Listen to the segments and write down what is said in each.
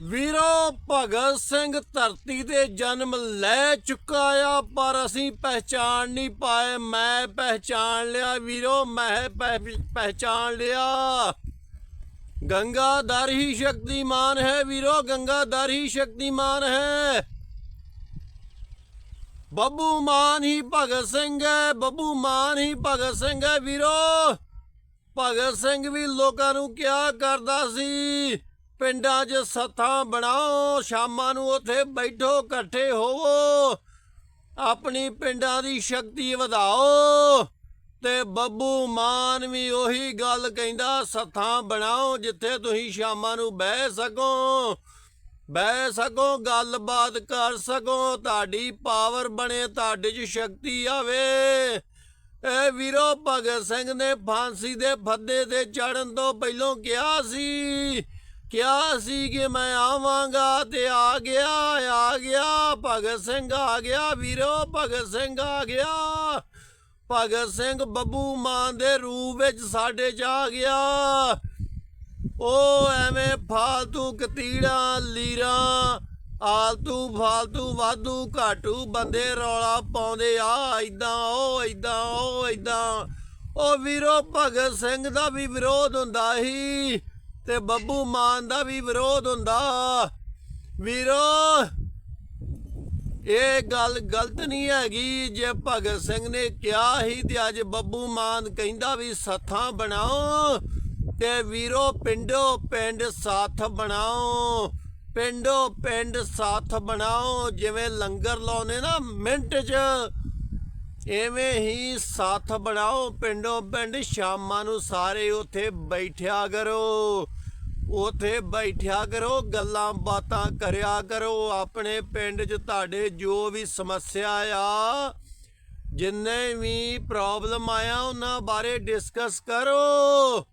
ਵੀਰੋ ਭਗਤ ਸਿੰਘ ਧਰਤੀ ਤੇ ਜਨਮ ਲੈ ਚੁੱਕਾ ਆ, ਪਰ ਅਸੀਂ ਪਹਿਚਾਨ ਨਹੀਂ ਪਾਏ। ਮੈਂ ਪਹਿਚਾਨ ਲਿਆ, ਵੀਰੋ, ਮੈਂ ਪਹਿ- ਪਹਿਚਾਨ ਲਿਆ। ਗੰਗਾਧਰ ਹੀ ਸ਼ਕਤੀਮਾਨ ਹੈ, ਵੀਰੋ, ਗੰਗਾਧਰ ਹੀ ਸ਼ਕਤੀਮਾਨ ਹੈ। ਬੱਬੂ ਮਾਨ ਹੀ ਭਗਤ ਸਿੰਘ ਹੈ, ਬੱਬੂ ਮਾਨ ਹੀ ਭਗਤ ਸਿੰਘ ਹੈ, ਵੀਰੋ। ਭਗਤ ਸਿੰਘ ਵੀ ਲੋਕਾਂ ਨੂੰ ਕਿਹਾ ਕਰਦਾ ਸੀ? ਪਿੰਡਾਂ 'ਚ ਸੱਥਾਂ ਬਣਾਓ, ਸ਼ਾਮਾਂ ਨੂੰ ਉੱਥੇ ਬੈਠੋ, ਇਕੱਠੇ ਹੋਵੋ। ਆਪਣੀ ਪਿੰਡਾਂ ਦੀ ਸ਼ਕਤੀ ਵਧਾਓ। ਤੇ ਬੱਬੂ ਮਾਨ ਵੀ ਉਹੀ ਗੱਲ ਕਹਿੰਦਾ, ਸੱਥਾਂ ਬਣਾਓ ਜਿੱਥੇ ਤੁਸੀਂ ਸ਼ਾਮਾਂ ਨੂੰ ਬਹਿ ਸਕੋ। ਬਹਿ ਸਕੋ, ਗੱਲਬਾਤ ਕਰ ਸਕੋ, ਤੁਹਾਡੀ ਪਾਵਰ ਬਣੇ, ਤੁਹਾਡੇ 'ਚ ਸ਼ਕਤੀ ਆਵੇ। ਇਹ ਵੀਰੋ, ਭਗਤ ਸਿੰਘ ਨੇ ਫਾਂਸੀ ਦੇ ਫੱਦੇ ਤੇ ਚੜਨ ਤੋਂ ਪਹਿਲਾਂ ਕਿਹਾ ਸੀ ਕਿਹਾ ਸੀ ਕਿ ਮੈਂ ਆਵਾਂਗਾ ਤੇ ਆ ਗਿਆ ਆ ਗਿਆ, ਭਗਤ ਸਿੰਘ ਆ ਗਿਆ, ਵੀਰੋ ਭਗਤ ਸਿੰਘ ਆ ਗਿਆ। ਭਗਤ ਸਿੰਘ ਬੱਬੂ ਮਾਨ ਦੇ ਰੂਪ ਵਿੱਚ ਸਾਡੇ ਚ ਆ ਗਿਆ। ਉਹ ਐਵੇਂ ਫਾਲਤੂ ਕਤੀੜਾਂ, ਲੀਰਾਂ, ਆਲਤੂ ਫਾਲਤੂ ਵਾਧੂ ਘਾਟੂ ਬੰਦੇ ਰੌਲਾ ਪਾਉਂਦੇ ਆ ਇਦਾਂ ਉਹ ਇਦਾਂ ਉਹ ਇਦਾਂ ਉਹ ਵੀਰੋ ਭਗਤ ਸਿੰਘ ਦਾ ਵੀ ਵਿਰੋਧ ਹੁੰਦਾ ਸੀ। ਤੇ ਬੱਬੂ ਮਾਨ ਦਾ ਵੀ ਵਿਰੋਧ ਹੁੰਦਾ। ਵੀਰੋ, ਇਹ ਗੱਲ ਗਲਤ ਨਹੀਂ ਹੈਗੀ। ਜੇ ਭਗਤ ਸਿੰਘ ਨੇ ਕਿਹਾ ਹੀ ਤੇ ਅੱਜ ਬੱਬੂ ਮਾਨ ਕਹਿੰਦਾ ਵੀ ਸੱਥਾਂ ਬਣਾਓ ਤੇ ਵੀਰੋ, ਪਿੰਡੋ ਪਿੰਡ ਸਾਥ ਬਣਾਓ। ਪਿੰਡੋ ਪਿੰਡ ਸਾਥ ਬਣਾਓ। ਜਿਵੇਂ ਲੰਗਰ ਲਾਉਨੇ ਨਾ, ਮਿੰਟ 'ਚ ਐਵੇਂ ਹੀ ਸਾਥ ਬਣਾਓ ਪਿੰਡੋਂ ਪਿੰਡ, ਸ਼ਾਮਾਂ ਨੂੰ ਸਾਰੇ ਉੱਥੇ ਬੈਠਿਆ ਕਰੋ। ਉਥੇ ਬੈਠਿਆ ਕਰੋ, ਗੱਲਾਂ ਬਾਤਾਂ ਕਰਿਆ ਕਰੋ। ਆਪਣੇ ਪਿੰਡ 'ਚ ਤੁਹਾਡੇ ਜੋ ਵੀ ਸਮੱਸਿਆ ਆ, ਜਿੰਨੇ ਵੀ ਪ੍ਰੋਬਲਮ ਆਇਆ, ਉਹਨਾਂ ਬਾਰੇ ਡਿਸਕਸ ਕਰੋ।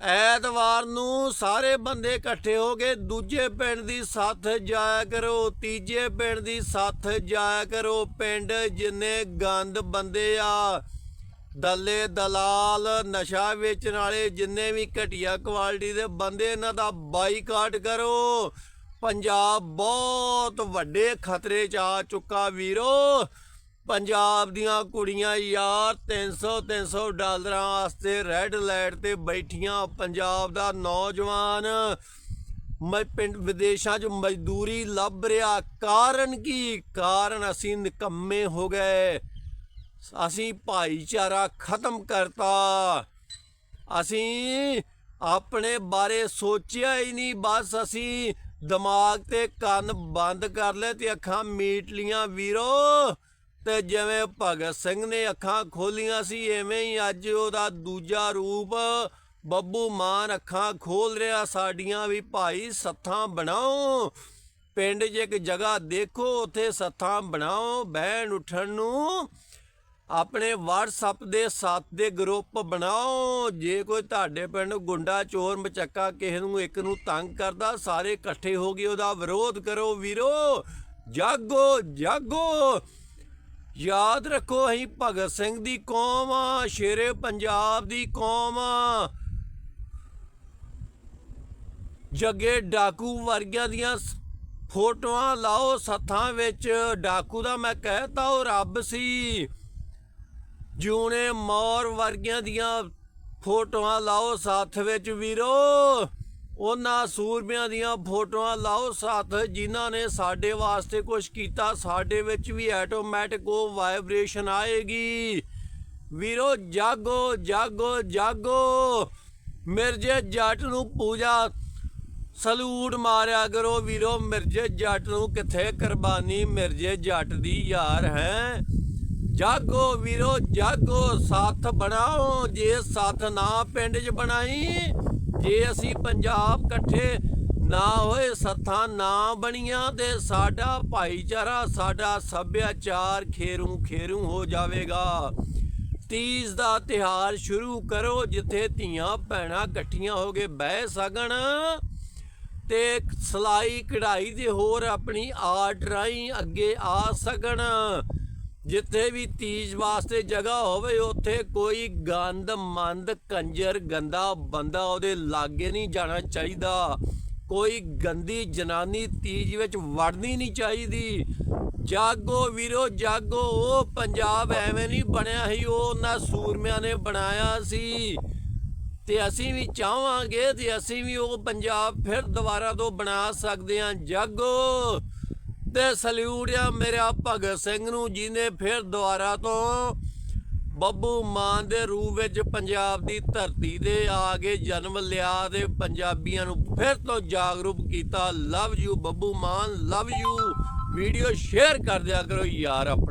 ਐਤਵਾਰ ਨੂੰ ਸਾਰੇ ਬੰਦੇ ਇਕੱਠੇ ਹੋ ਕੇ ਦੂਜੇ ਪਿੰਡ ਦੀ ਸਾਥ ਜਾਇਆ ਕਰੋ, ਤੀਜੇ ਪਿੰਡ ਦੀ ਸਾਥ ਜਾਇਆ ਕਰੋ, ਪਿੰਡ ਜਿੰਨੇ ਗੰਦ ਬੰਦੇ ਆ, ਦੱਲੇ ਦਲਾਲ, ਨਸ਼ਾ ਵੇਚਣ ਵਾਲੇ ਜਿੰਨੇ ਵੀ ਘਟੀਆ ਕੁਆਲਿਟੀ ਦੇ ਬੰਦੇ, ਇਹਨਾਂ ਦਾ ਬਾਈਕਾਟ ਕਰੋ। ਪੰਜਾਬ ਬਹੁਤ ਵੱਡੇ ਖਤਰੇ 'ਚ ਆ ਚੁੱਕਾ ਵੀਰੋ। ਪੰਜਾਬ ਦੀਆਂ ਕੁੜੀਆਂ ਯਾਰ 300 300 ਡਾਲਰਾਂ ਵਾਸਤੇ ਰੈੱਡ ਲਾਈਟ ਤੇ ਬੈਠੀਆਂ ਪੰਜਾਬ ਦਾ ਨੌਜਵਾਨ। ਮੈਂ ਪਿੰਡ ਵਿਦੇਸ਼ਾਂ 'ਚ ਮਜ਼ਦੂਰੀ ਲੱਭ ਰਿਹਾ। ਕਾਰਨ ਕੀ? ਕਾਰਨ ਅਸੀਂ ਨਿਕੰਮੇ ਹੋ ਗਏ। ਅਸੀਂ ਭਾਈਚਾਰਾ ਖਤਮ ਕਰਤਾ। ਅਸੀਂ ਆਪਣੇ ਬਾਰੇ ਸੋਚਿਆ ਹੀ ਨਹੀਂ। ਬਸ ਅਸੀਂ ਦਿਮਾਗ ਤੇ ਕੰਨ ਬੰਦ ਕਰ ਲਏ ਤੇ ਅੱਖਾਂ ਮੀਟ ਲੀਆਂ। ਵੀਰੋ ਤੇ ਜਿਵੇਂ ਭਗਤ ਸਿੰਘ ਨੇ ਅੱਖਾਂ ਖੋਲੀਆਂ ਸੀ, ਐਵੇਂ ਹੀ ਅੱਜ ਉਹਦਾ ਦੂਜਾ ਰੂਪ ਬੱਬੂ ਮਾਨ ਅੱਖਾਂ ਖੋਲ ਰਿਹਾ, ਸਾਡੀਆਂ ਵੀ ਭਾਈ ਸੱਥਾਂ ਬਣਾਓ। ਪਿੰਡ 'ਚ ਇੱਕ ਜਗ੍ਹਾ ਦੇਖੋ, ਉੱਥੇ ਸੱਥਾਂ ਬਣਾਓ, ਬਹਿਣ ਉੱਠਣ ਨੂੰ। ਆਪਣੇ WhatsApp ਦੇ ਸਾਥ ਦੇ ਗਰੁੱਪ ਬਣਾਓ। ਜੇ ਕੋਈ ਤੁਹਾਡੇ ਪਿੰਡ ਗੁੰਡਾ ਚੋਰ ਮਚੱਕਾ ਕਿਸੇ ਨੂੰ ਇੱਕ ਨੂੰ ਤੰਗ ਕਰਦਾ, ਸਾਰੇ ਇਕੱਠੇ ਹੋ ਕੇ ਉਹਦਾ ਵਿਰੋਧ ਕਰੋ ਵੀਰੋ। ਜਾਗੋ ਜਾਗੋ। ਯਾਦ ਰੱਖੋ, ਅਸੀਂ ਭਗਤ ਸਿੰਘ ਦੀ ਕੌਮ ਆ, ਸ਼ੇਰੇ ਪੰਜਾਬ ਦੀ ਕੌਮ ਆ। ਜੱਗੇ ਡਾਕੂ ਵਰਗਿਆਂ ਦੀਆਂ ਫੋਟੋਆਂ ਲਾਓ, ਸੱਥਾਂ ਵਿੱਚ। ਡਾਕੂ ਦਾ ਮੈਂ ਕਹਿਤਾ, ਉਹ ਰੱਬ ਸੀ। ਜੂਨੇ ਮੌਰ ਵਰਗਿਆਂ ਦੀਆਂ ਫੋਟੋਆਂ ਲਾਓ, ਸਾਥ ਵਿੱਚ ਵੀਰੋ। ਉਹਨਾਂ ਸੂਰਮਿਆਂ ਦੀਆਂ ਫੋਟੋਆਂ ਲਾਓ ਸਾਥ, ਜਿਨ੍ਹਾਂ ਨੇ ਸਾਡੇ ਵਾਸਤੇ ਕੁਝ ਕੀਤਾ, ਸਾਡੇ ਵਿੱਚ ਵੀ ਆਟੋਮੈਟਿਕ ਉਹ ਵਾਈਬ੍ਰੇਸ਼ਨ ਆਏਗੀ। ਵੀਰੋ, ਜਾਗੋ ਜਾਗੋ ਜਾਗੋ। ਮਿਰਜੇ ਜੱਟ ਨੂੰ ਪੂਜਾ, ਸਲੂਟ ਮਾਰਿਆ ਕਰੋ। ਵੀਰੋ, ਮਿਰਜੇ ਜੱਟ ਨੂੰ ਕਿੱਥੇ ਕੁਰਬਾਨੀ? ਮਿਰਜੇ ਜੱਟ ਦੀ ਯਾਰ ਹੈ। ਜਾਗੋ ਵੀਰੋ, ਜਾਗੋ, ਸਾਥ ਬਣਾਓ। ਜੇ ਸਾਥ ਨਾ ਪਿੰਡ 'ਚ ਬਣਾਈ ਜੇ ਅਸੀਂ ਪੰਜਾਬ ਇਕੱਠੇ ਨਾ ਹੋਏ, ਸੱਥਾਂ ਨਾ ਬਣੀਆਂ ਤੇ ਸਾਡਾ ਭਾਈਚਾਰਾ, ਸਾਡਾ ਸੱਭਿਆਚਾਰ ਖੇਰੂ ਖੇਰੂ ਹੋ ਜਾਵੇਗਾ। ਤੀਜ ਦਾ ਤਿਹਾਰ ਸ਼ੁਰੂ ਕਰੋ, ਜਿੱਥੇ ਧੀਆਂ ਭੈਣਾਂ ਇਕੱਠੀਆਂ ਹੋ ਕੇ ਬਹਿ ਸਕਣ ਤੇ ਸਲਾਈ ਕਢਾਈ ਦੇ ਹੋਰ ਆਪਣੀ ਆਰਟ ਰਾਹੀਂ ਅੱਗੇ ਆ ਸਕਣ। ਜਿੱਥੇ ਵੀ ਤੀਜ ਵਾਸਤੇ ਜਗ੍ਹਾ ਹੋਵੇ, ਉੱਥੇ ਕੋਈ ਗੰਦ, ਮੰਦ, ਕੰਜਰ, ਗੰਦਾ ਬੰਦਾ ਉਹਦੇ ਲਾਗੇ ਨਹੀਂ ਜਾਣਾ ਚਾਹੀਦਾ। ਕੋਈ ਗੰਦੀ ਜਨਾਨੀ ਤੀਜ ਵਿੱਚ ਵੜਨੀ ਨਹੀਂ ਚਾਹੀਦੀ। ਜਾਗੋ ਵੀਰੋ, ਜਾਗੋ। ਉਹ ਪੰਜਾਬ ਐਵੇਂ ਨਹੀਂ ਬਣਿਆ ਸੀ, ਉਹ ਉਹਨਾਂ ਸੂਰਮਿਆਂ ਨੇ ਬਣਾਇਆ ਸੀ। ਤੇ ਅਸੀਂ ਵੀ ਚਾਹਾਂਗੇ ਤੇ ਅਸੀਂ ਵੀ ਉਹ ਪੰਜਾਬ ਫਿਰ ਦੁਬਾਰਾ ਤੋਂ ਬਣਾ ਸਕਦੇ ਹਾਂ। ਜਾਗੋ। ਤੇ ਸਲੂਟ ਆ ਮੇਰਾ ਭਗਤ ਸਿੰਘ ਨੂੰ, ਜਿਹਨੇ ਫਿਰ ਦੁਬਾਰਾ ਤੋਂ ਬੱਬੂ ਮਾਨ ਦੇ ਰੂਪ ਵਿੱਚ ਪੰਜਾਬ ਦੀ ਧਰਤੀ ਤੇ ਆ ਕੇ ਜਨਮ ਲਿਆ ਤੇ ਪੰਜਾਬੀਆਂ ਨੂੰ ਫਿਰ ਤੋਂ ਜਾਗਰੂਕ ਕੀਤਾ। Love you Babbu Maan love you video share ਕਰ ਦਿਆ ਕਰੋ ਯਾਰ ਆਪਣਾ।